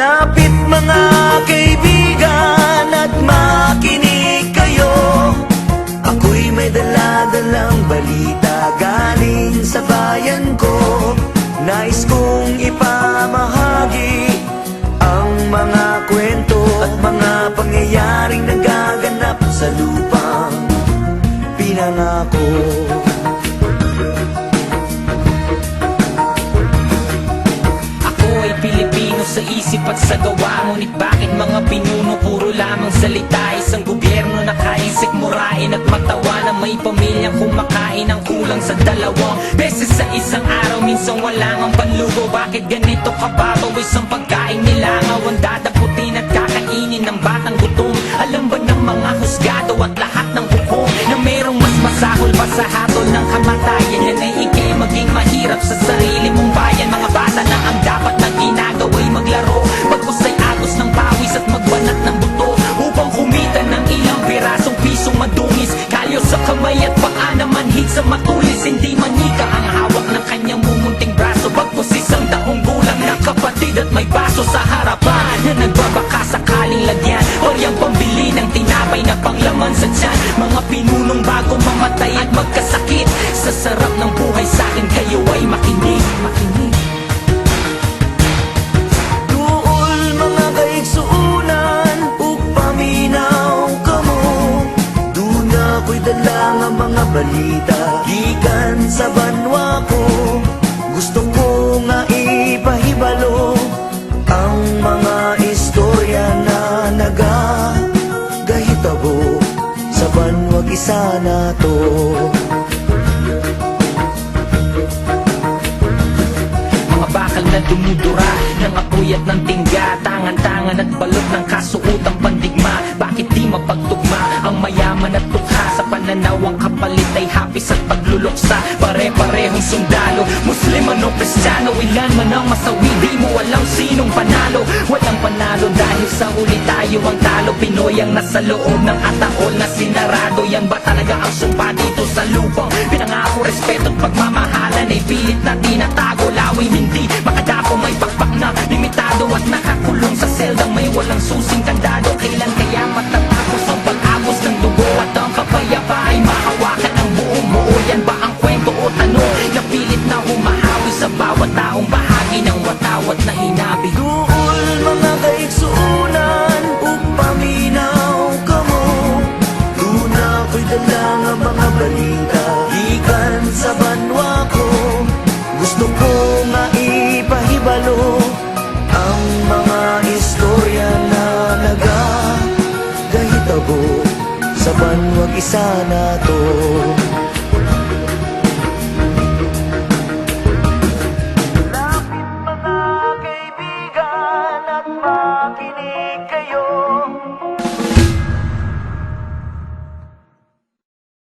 Lapit mga kaibigan at makinig kayo. Ako'y may dala-dalang balita galing sa bayan ko. Nais kong ipamahagi ang mga kwento at mga pangyayaring nagaganap sa lupang pinangako isip at sa gawa Ngunit bakit mga pinuno puro lamang salita? Isang gobyerno na kaisik murain at matawa Na may pamilyang kumakain ang kulang sa dalawang Beses sa isang araw minsan wala ang panlugo. Bakit ganito kababaw? Isang pagkain nilangaw Ang dadaputin at kakainin ng batang gutom. Alam ba ng mga husgado at lahat ng hukom Na merong mas masahol pa sa hatol ng kamatayan? Yan ay ikay maging mahirap sa sarili mong bayan balita. Gikan sa banwa ko Gusto ko nga ipahibalo Ang mga istorya na nagagahitabo Sa banwag isa na to. Mga bakal na dumudura ng apoy at ng tingga Tangan-tangan at balot ng kasuotang pandigma. Bakit di mapagtugma ang mayaman at tukha Sa pananaw ang kapalit ay hapis at pagluluksa. Pare-parehong sundalo. Muslim o Kristiyano Ilan man ang masawi Di mo alam sinong panalo. Walang panalo dahil sa huli tayo ang talo. Pinoy ang nasa loob ng ataol na sinarado. Yan ba talaga ang sumpa dito sa lupang Pinangako respeto at pagmamahalan Ay pilit na tinatago. Laway hindi makadapo May pakpak na limitado At nakakulong sa seldang may walang susing kandado. Kailan ko maipahibalo Ang mga istorya na nagagahitabo Sa banwag isa na to. Lapit pa kaibigan at makinig.